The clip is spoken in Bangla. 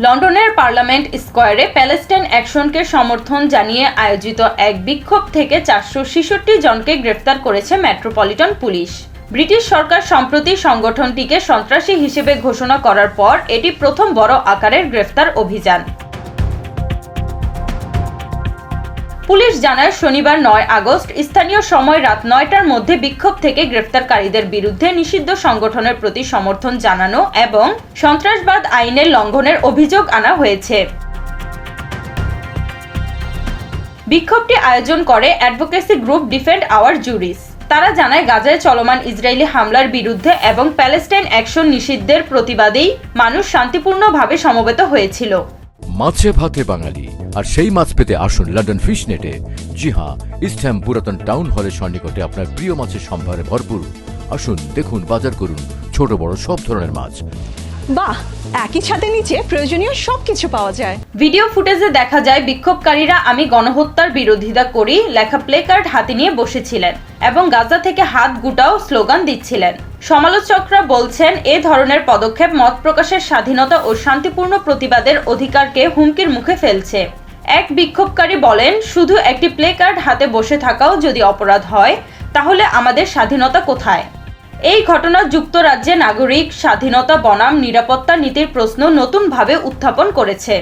লন্ডনের পার্লামেন্ট স্কোয়ারে প্যালেস্টাইন অ্যাকশনকে সমর্থন জানিয়ে আয়োজিত এক বিক্ষোভ থেকে চারশো ছেষট্টি জনকে গ্রেফতার করেছে মেট্রোপলিটন পুলিশ। ব্রিটিশ সরকার সম্প্রতি সংগঠনটিকে সন্ত্রাসী হিসেবে ঘোষণা করার পর এটি প্রথম বড় আকারের গ্রেফতার অভিযান। পুলিশ জানায় শনিবার নয় আগস্ট স্থানীয় সময় রাত নয়টার মধ্যে বিক্ষোভ থেকে গ্রেফতারকারীদের বিরুদ্ধে নিষিদ্ধ সংগঠনের প্রতি সমর্থন জানানো এবং সন্ত্রাসবাদ আইনের লঙ্ঘনের অভিযোগ আনা হয়েছে। বিক্ষোভটি আয়োজন করে advocacy group Defend Our Juris. তারা জানায়, গাজায় চলমান ইসরায়েলি হামলার বিরুদ্ধে এবং প্যালেস্টাইন অ্যাকশন নিষিদ্ধের প্রতিবাদেই মানুষ শান্তিপূর্ণভাবে সমবেত হয়েছিল। মাছে ভাতে বাঙালি। আর সেই মাছ পেতে আসুন লন্ডন ফিশ নেটে জি হ্যাঁ ইস্টহ্যাম পুরাতন টাউন হলের সন্নিকটে আপনার প্রিয় মাছের সম্ভারে ভরপুর। আসুন দেখুন বাজার করুন ছোট বড় সব ধরনের মাছ। বাহ একই ছাদের নিচে প্রয়োজনীয় সবকিছু পাওয়া যায়। ভিডিও ফুটেজে দেখা যায় বিক্ষোভকারীরা আমি গণহত্যার বিরোধিতা করি লেখা প্লে কার্ড হাতে নিয়ে বসেছিলেন এবং গাজা থেকে হাত গুটাও স্লোগান দিচ্ছিলেন। সমালোচকরা বলছেন, এ ধরনের পদক্ষেপ মত প্রকাশের স্বাধীনতা ও শান্তিপূর্ণ প্রতিবাদের অধিকারকে হুমকির মুখে ফেলছে। এক বিক্ষোভকারী বলেন, শুধু একটি প্লে কার্ড হাতে বসে থাকাও যদি অপরাধ হয়, তাহলে আমাদের স্বাধীনতা কোথায়? এই ঘটনা যুক্তরাজ্যে নাগরিক স্বাধীনতা বনাম নিরাপত্তা নীতির প্রশ্ন নতুনভাবে উত্থাপন করেছে।